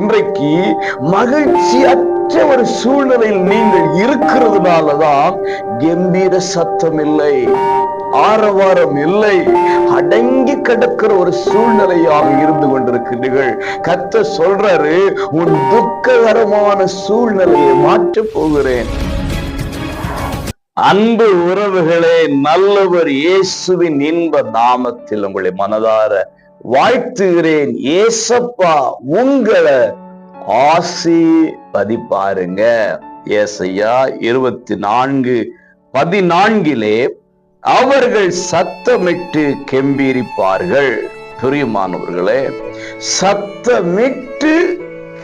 இன்றைக்கு மகிழ்ச்சி அற்ற ஒரு சூழ்நிலையில் நீங்கள் இருக்கிறதுனாலதான் கம்பீர சத்தம் இல்லை ஆரவாரம் இல்லை அடங்கி கிடக்கிற ஒரு சூழ்நிலையாக இருந்து கொண்டிருக்கிறீர்கள். கத்த சொல்றாரு உன் துக்ககரமான சூழ்நிலையை மாற்றப் போகிறேன். அன்பு உறவுகளே நல்லவர் இயேசுவின் இன்ப நாமத்தில் உங்களை மனதார வாழ்த்துகிறேன் ஏசப்பா உங்களை ஆசீர்வதிப்பாருங்க. ஏசையா இருபத்தி நான்கு பதினான்கிலே அவர்கள் சத்தமிட்டு கெம்பீரிப்பார்கள். பிரியமானவர்களே சத்தமிட்டு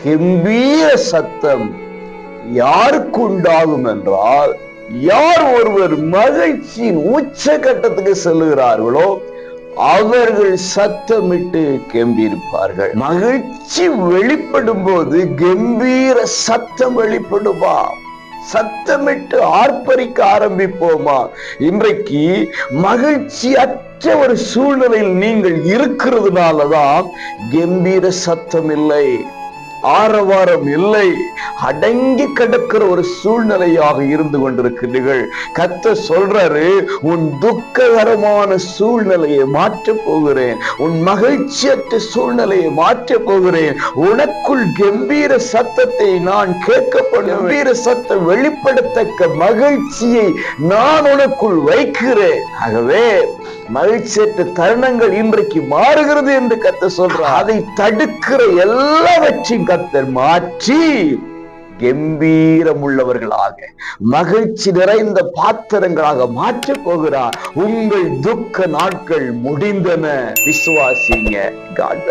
கெம்பீர சத்தம் யாருக்கு உண்டாகும் என்றால் யார் ஒருவர் மகிழ்ச்சியின் உச்ச கட்டத்துக்கு செல்லுகிறார்களோ அவர்கள் சத்தமிட்டு கெம்பீரிப்பார்கள் மகிழ்ச்சி வெளிப்படும் போது கம்பீர சத்தம் வெளிப்படுமா? சத்தமிட்டு ஆர்ப்பரிக்க ஆரம்பிப்போமா? இன்றைக்கு மகிழ்ச்சி அற்ற ஒரு சூழ்நிலையில் நீங்கள் இருக்கிறதுனாலதான் கம்பீர சத்தம் இல்லை. ஆரவாரம் இல்லை. அடங்கி கிடக்கிற ஒரு சூழ்நிலையாக இருந்து கொண்டிருக்கிறீர்கள். கத்த சொல்றாரு உன் துக்ககரமான சூழ்நிலையை மாற்றப் போகிறேன். உன் மகிழ்ச்சியற்ற சூழ்நிலையை மாற்ற போகிறேன். உனக்குள் கம்பீர சத்தத்தை நான் கேட்கப்படும் கம்பீர சத்தம் வெளிப்படுத்தக்க மகிழ்ச்சியை நான் உனக்குள் வைக்கிறேன். ஆகவே மகிழ்ச்சியற்ற தருணங்கள் இன்றைக்கு மாறுகிறது என்று கத்த சொல்றார். அதை தடுக்கிற எல்லாவற்றையும் கத்தர் மாற்றி கம்பீரம் உள்ளவர்களாக மகிழ்ச்சி நிறைந்த பாத்திரங்களாக மாற்றப் போகிறார். உங்கள் துக்க நாட்கள் முடிந்தன. விசுவாசிங்க. காட்